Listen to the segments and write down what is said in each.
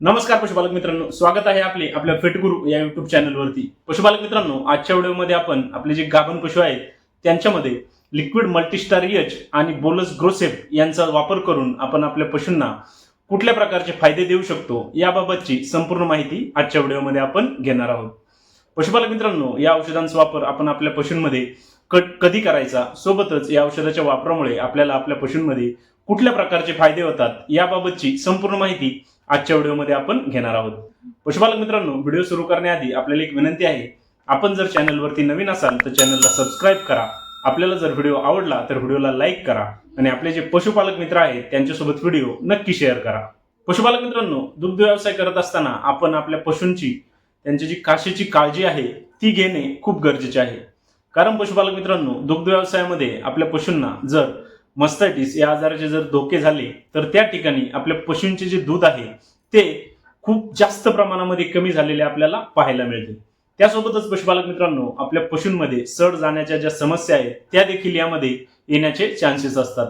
नमस्कार पशुपालक मित्रांनो स्वागत आहे आपले आपल्या फिटगुरु या युट्यूब चॅनलवरती पशुपालक मित्रांनो आजच्या व्हिडिओमध्ये आपण आपले जे गाभण पशु आहेत त्यांच्यामध्ये लिक्विड मल्टीस्टार एच आणि बोलस ग्रोसेप यांचा वापर करून आपण आपल्या पशूंना कुठल्या प्रकारचे फायदे देऊ शकतो याबाबतची संपूर्ण माहिती आजच्या व्हिडिओमध्ये आपण घेणार आहोत. पशुपालक मित्रांनो या औषधांचा वापर आपण आपल्या पशूंमध्ये कधी करायचा सोबतच या औषधाच्या वापरामुळे आपल्याला आपल्या पशूंमध्ये कुठल्या प्रकारचे फायदे होतात याबाबतची संपूर्ण माहिती आजच्या व्हिडिओमध्ये आपण घेणार आहोत. पशुपालक मित्रांनो व्हिडिओ सुरू करण्याआधी आपल्याला एक विनंती आहे. आपण जर चॅनलवरती नवीन असाल तर चॅनलला सबस्क्राईब करा. आपल्याला जर व्हिडिओ आवडला तर व्हिडिओला लाईक करा आणि आपले जे पशुपालक मित्र आहेत त्यांच्यासोबत व्हिडिओ नक्की शेअर करा. पशुपालक मित्रांनो दुग्ध व्यवसाय करत असताना आपण आपल्या पशूंची त्यांची जी काशीची काळजी आहे ती घेणे खूप गरजेचे आहे. कारण पशुपालक मित्रांनो दुग्ध व्यवसायामध्ये आपल्या पशूंना जर मस्टायटिस या आजाराचे जर धोके झाले तर त्या ठिकाणी आपल्या पशूंचे जे दूध आहे ते खूप जास्त प्रमाणामध्ये कमी झालेले आपल्याला पाहायला मिळते. त्यासोबतच पशुपालक मित्रांनो आपल्या पशूंमध्ये सड जाण्याच्या ज्या समस्या आहेत त्या देखील यामध्ये येण्याचे चान्सेस असतात.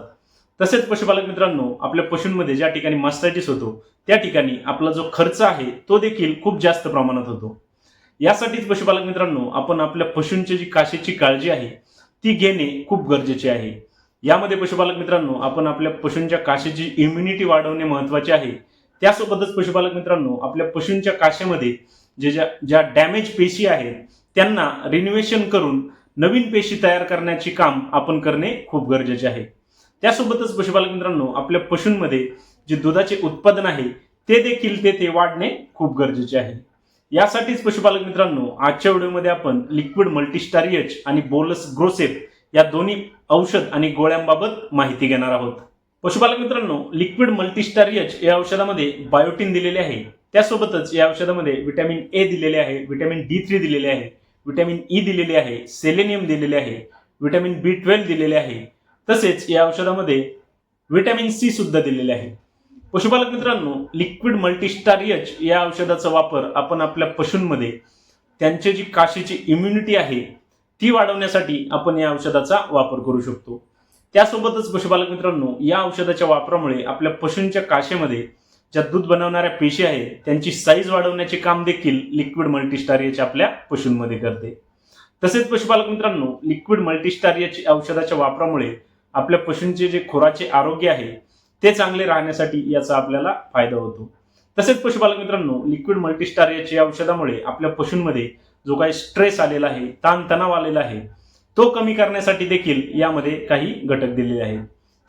तसेच पशुपालक मित्रांनो आपल्या पशूंमध्ये ज्या ठिकाणी मस्तायटिस होतो त्या ठिकाणी आपला जो खर्च आहे तो देखील खूप जास्त प्रमाणात होतो. यासाठीच पशुपालक मित्रांनो आपण आपल्या पशूंची जी काशीची काळजी आहे ती घेणे खूप गरजेचे आहे. यामध्ये पशुपालक मित्रांनो आपण आपल्या पशूंच्या काशेची इम्युनिटी वाढवणे महत्त्वाचे आहे. त्यासोबतच पशुपालक मित्रांनो आपल्या पशूंच्या काशेमध्ये जे ज्या ज्या डॅमेज पेशी आहेत त्यांना रिन्युएशन करून नवीन पेशी तयार करण्याचे काम आपण करणे खूप गरजेचे आहे. त्यासोबतच पशुपालक मित्रांनो आपल्या पशूंमध्ये जे दुधाचे उत्पादन आहे ते देखील तेथे वाढणे खूप गरजेचे आहे. यासाठीच पशुपालक मित्रांनो आजच्या व्हिडिओमध्ये आपण लिक्विड मल्टीस्टारियच आणि बोलस ग्रोसेप या दोन्ही औषध आणि गोळ्यांबाबत माहिती घेणार आहोत. पशुपालक मित्रांनो लिक्विड मल्टीस्टारियच या औषधामध्ये बायोटिन दिलेले आहे. त्यासोबतच या औषधामध्ये व्हिटॅमिन ए दिलेले आहे व्हिटॅमिन डी थ्री दिलेले आहे व्हिटॅमिन ई e दिलेले आहे सेलेनियम दिलेले आहे व्हिटॅमिन बी ट्वेल्व दिलेले आहे. तसेच या औषधामध्ये व्हिटॅमिन सी सुद्धा दिलेले आहे. पशुपालक मित्रांनो लिक्विड मल्टीस्टारियच या औषधाचा वापर आपण आपल्या पशूंमध्ये त्यांची जी काशीची इम्युनिटी आहे ती वाढवण्यासाठी आपण या औषधाचा वापर करू शकतो. त्यासोबतच पशुपालक मित्रांनो या औषधाच्या वापरामुळे आपल्या पशूंच्या काशेमध्ये ज्या दूध बनवणाऱ्या पेशी आहेत त्यांची साईज वाढवण्याचे काम देखील लिक्विड मल्टीस्टार आपल्या पशूंमध्ये करते. तसेच पशुपालक मित्रांनो लिक्विड मल्टीस्टार औषधाच्या वापरामुळे आपल्या पशूंचे जे खुराचे आरोग्य आहे ते चांगले राहण्यासाठी याचा आपल्याला फायदा होतो. तसेच पशुपालक मित्रांनो लिक्विड मल्टीस्टार औषधामुळे आपल्या पशूंमध्ये जो काही स्ट्रेस आलेला आहे ताणतणाव आलेला आहे तो कमी करण्यासाठी देखील यामध्ये काही घटक दिलेले आहेत.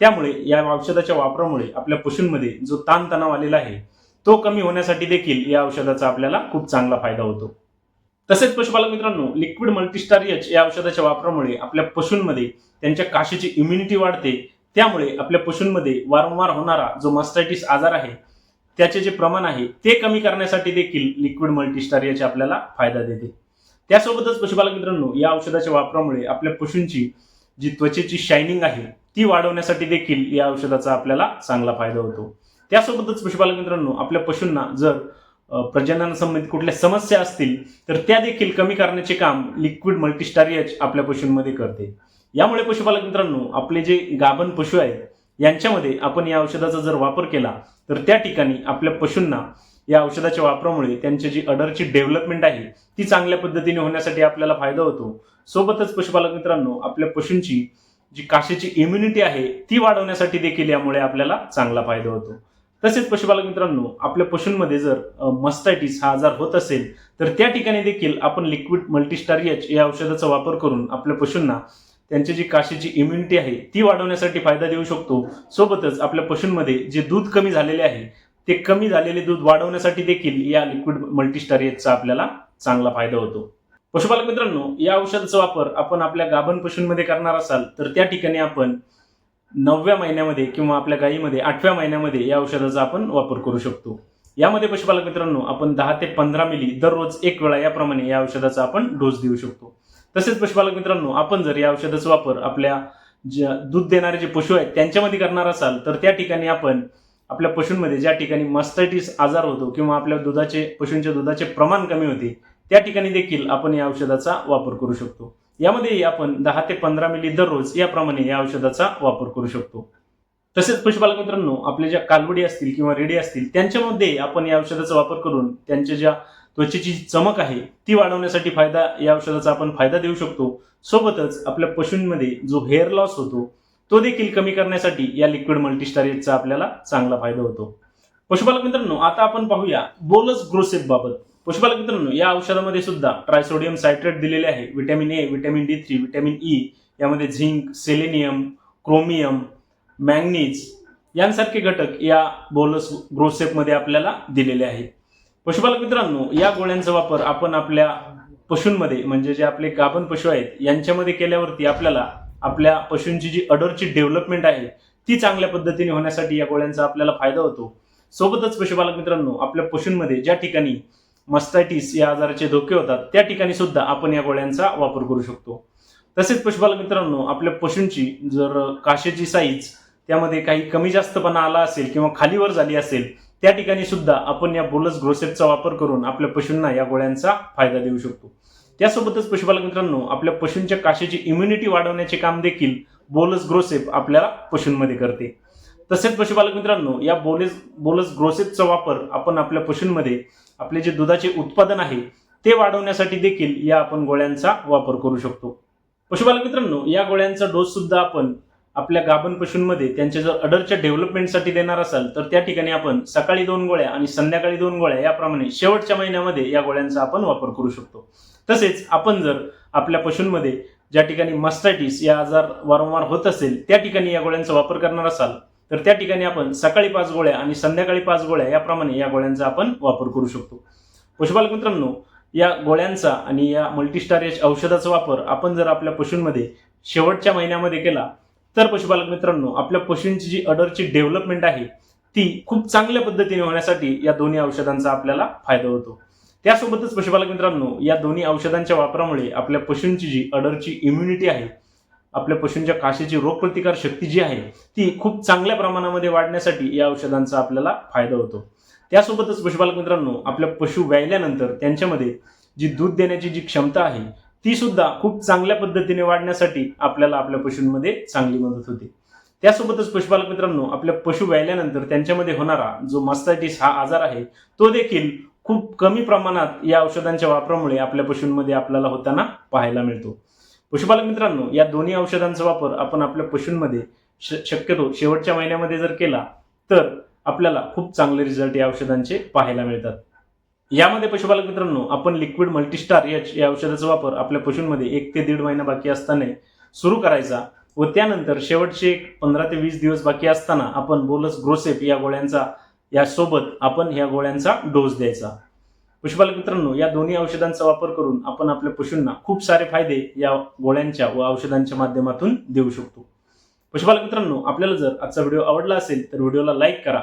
त्यामुळे या औषधाच्या वापरामुळे आपल्या पशूंमध्ये जो ताणतणाव आलेला आहे तो कमी होण्यासाठी देखील या औषधाचा आपल्याला खूप चांगला फायदा होतो. तसेच पशुपालक मित्रांनो लिक्विड मल्टीस्टार एच या औषधाच्या वापरामुळे आपल्या पशूंमध्ये त्यांच्या काशीची इम्युनिटी वाढते. त्यामुळे आपल्या पशूंमध्ये वारंवार होणारा जो मस्टायटिस आजार आहे त्याचे जे प्रमाण आहे ते कमी करण्यासाठी देखील लिक्विड मल्टीस्टार याचे आपल्याला फायदा देते. त्यासोबतच पशुपालक मित्रांनो या औषधाच्या वापरामुळे आपल्या पशूंची जी त्वचेची शायनिंग आहे ती वाढवण्यासाठी देखील या औषधाचा आपल्याला चांगला फायदा होतो. त्यासोबतच पशुपालक मित्रांनो आपल्या पशूंना जर प्रजननासंबंधित कुठल्या समस्या असतील तर त्या देखील कमी करण्याचे काम लिक्विड मल्टीस्टार आपल्या पशूंमध्ये करते. यामुळे पशुपालक मित्रांनो आपले जे गाभण पशु आहेत यांच्यामध्ये आपण या औषधाचा जर वापर केला तर त्या ठिकाणी आपल्या पशूंना या औषधाच्या वापरामुळे त्यांची जी अडरची डेव्हलपमेंट आहे ती चांगल्या पद्धतीने होण्यासाठी आपल्याला फायदा होतो. सोबतच पशुपालक मित्रांनो आपल्या पशूंची जी काशीची इम्युनिटी आहे ती वाढवण्यासाठी देखील यामुळे आपल्याला चांगला फायदा होतो. तसेच पशुपालक मित्रांनो आपल्या पशूंमध्ये जर मस्टायटिस हा आजार होत असेल तर त्या ठिकाणी देखील आपण लिक्विड मल्टीस्टारियच या औषधाचा वापर करून आपल्या पशूंना त्यांची जी काशीची इम्युनिटी आहे ती वाढवण्यासाठी फायदा देऊ शकतो. सोबतच आपल्या पशूंमध्ये जे दूध कमी झालेले आहे ते कमी झालेले दूध वाढवण्यासाठी देखील या लिक्विड मल्टीस्टार आपल्याला चांगला फायदा होतो. पशुपालक मित्रांनो या औषधाचा वापर आपण आपल्या गाभण पशूंमध्ये करणार असाल तर त्या ठिकाणी आपण नवव्या महिन्यामध्ये किंवा आपल्या गायीमध्ये आठव्या महिन्यामध्ये या औषधाचा आपण वापर करू शकतो. यामध्ये पशुपालक मित्रांनो आपण दहा ते पंधरा मिली दररोज एक वेळा याप्रमाणे या औषधाचा आपण डोस देऊ शकतो. तसेच पशुपालक मित्रांनो आपण जर या औषधाचा वापर आपल्या ज्या दूध देणारे जे पशु आहेत त्यांच्यामध्ये करणार असाल तर त्या ठिकाणी आपण आपल्या पशूंमध्ये ज्या ठिकाणी मस्टायटिस आजार होतो किंवा आपल्या दुधाचे पशूंच्या दुधाचे प्रमाण कमी होते त्या ठिकाणी देखील आपण या औषधाचा वापर करू शकतो. यामध्येही आपण दहा ते पंधरा मिली दररोज याप्रमाणे या औषधाचा वापर करू शकतो. तसेच पशुपालक मित्रांनो आपल्या ज्या कालवडी असतील किंवा रेडी असतील त्यांच्यामध्ये आपण या औषधाचा वापर करून त्यांच्या ज्या त्वचेची चमक आहे ती वाढवण्यासाठी फायदा या औषधाचा आपण फायदा देऊ शकतो. सोबतच आपल्या पशूंमध्ये जो हेअर लॉस होतो तो देखील कमी करण्यासाठी या लिक्विड मल्टीस्टारेजचा आपल्याला चांगला फायदा होतो. पशुपालक मित्रांनो आता आपण पाहूया बोलस ग्रोसेप बाबत. पशुपालक मित्रांनो या औषधामध्ये सुद्धा ट्रायसोडियम सायट्रेट दिलेले आहे. Vitamin A vitamin D three vitamin E यामध्ये झिंक सेलेनियम क्रोमियम मॅंगनीज यांसारखे घटक या बोलस ग्रोसेपमध्ये आपल्याला दिलेले आहेत. पशुपालक मित्रांनो या गोळ्यांचा वापर आपण आपल्या पशूंमध्ये म्हणजे जे आपले गाभण पशु आहेत यांच्यामध्ये केल्यावरती आपल्याला आपल्या पशूंची जी अडरची डेव्हलपमेंट आहे ती चांगल्या पद्धतीने होण्यासाठी या गोळ्यांचा आपल्याला फायदा होतो. सोबतच पशुपालक मित्रांनो आपल्या पशूंमध्ये ज्या ठिकाणी मस्टायटिस या आजाराचे धोके होतात त्या ठिकाणी सुद्धा आपण या गोळ्यांचा वापर करू शकतो. तसेच पशुपालक मित्रांनो आपल्या पशूंची जर काशेची साईज त्यामध्ये काही कमी जास्तपणा आला असेल किंवा खालीवर झाली असेल त्या ठिकाणी सुद्धा आपण या बोलस ग्रोसेपचा वापर करून आपल्या पशूंना या गोळ्यांचा फायदा देऊ शकतो. त्यासोबतच पशुपालक मित्रांनो आपल्या पशूंच्या काशाची इम्युनिटी वाढवण्याचे काम देखील बोलस ग्रोसेप आपल्याला पशूंमध्ये करते. तसेच पशुपालक मित्रांनो या बोलेस बोलस ग्रोसेपचा वापर आपण आपल्या पशूंमध्ये आपले जे दुधाचे उत्पादन आहे ते वाढवण्यासाठी देखील या आपण गोळ्यांचा वापर करू शकतो. पशुपालक मित्रांनो या गोळ्यांचा डोस सुद्धा आपण आपल्या गाभण पशूंमध्ये त्यांच्या जर अडरच्या डेव्हलपमेंटसाठी देणार असाल तर त्या ठिकाणी आपण सकाळी दोन गोळ्या आणि संध्याकाळी दोन गोळ्या याप्रमाणे शेवटच्या महिन्यामध्ये या गोळ्यांचा आपण वापर करू शकतो. तसेच आपण जर आपल्या पशूंमध्ये ज्या ठिकाणी मस्टायटिस या आजार वारंवार होत असेल त्या ठिकाणी या गोळ्यांचा वापर करणार असाल तर त्या ठिकाणी आपण सकाळी पाच गोळ्या आणि संध्याकाळी पाच गोळ्या याप्रमाणे या गोळ्यांचा आपण वापर करू शकतो. पशुपालक मित्रांनो या गोळ्यांचा आणि या मल्टीस्टारेज औषधाचा वापर आपण जर आपल्या पशूंमध्ये शेवटच्या महिन्यामध्ये केला तर पशुपालक मित्रांनो आपल्या पशूंची जी अडरची डेव्हलपमेंट आहे ती खूप चांगल्या पद्धतीने होण्यासाठी या दोन्ही औषधांचा आपल्याला फायदा होतो. त्यासोबतच पशुपालक मित्रांनो या दोन्ही औषधांच्या वापरामुळे आपल्या पशूंची जी अडरची इम्युनिटी आहे आपल्या पशूंच्या काशीची रोगप्रतिकार शक्ती जी आहे ती खूप चांगल्या प्रमाणामध्ये वाढण्यासाठी या औषधांचा आपल्याला फायदा होतो. त्यासोबतच पशुपालक मित्रांनो आपल्या पशु व्यायल्यानंतर त्यांच्यामध्ये जी दूध देण्याची जी क्षमता आहे ती सुद्धा खूप चांगल्या पद्धतीने वाढण्यासाठी आपल्याला आपल्या पशूंमध्ये चांगली मदत होते. त्यासोबतच पशुपालक मित्रांनो आपल्या पशु व्यायल्यानंतर त्यांच्यामध्ये होणारा जो मास्टायटिस हा आजार आहे तो देखील खूप कमी प्रमाणात या औषधांच्या वापरामुळे आपल्या पशूंमध्ये आपल्याला होताना पाहायला मिळतो. पशुपालक मित्रांनो या दोन्ही औषधांचा वापर आपण आपल्या पशूंमध्ये श- शक्यतो शेवटच्या महिन्यामध्ये जर केला तर आपल्याला खूप चांगले रिझल्ट या औषधांचे पाहायला मिळतात. यामध्ये पशुपालक मित्रांनो आपण लिक्विड मल्टीस्टार एच या औषधाचा वापर आपल्या पशूंमध्ये एक ते दीड महिना बाकी असताना सुरू करायचा व त्यानंतर शेवटचे एक पंधरा ते वीस दिवस बाकी असताना आपण बोलस ग्रोसेप या गोळ्यांचा यासोबत आपण या गोळ्यांचा डोस द्यायचा. पशुपालक मित्रांनो या दोन्ही औषधांचा वापर करून आपण आपल्या पशूंना खूप सारे फायदे या गोळ्यांच्या व औषधांच्या माध्यमातून देऊ शकतो. पशुपालक मित्रांनो आपल्याला जर आजचा व्हिडिओ आवडला असेल तर व्हिडिओला लाईक करा.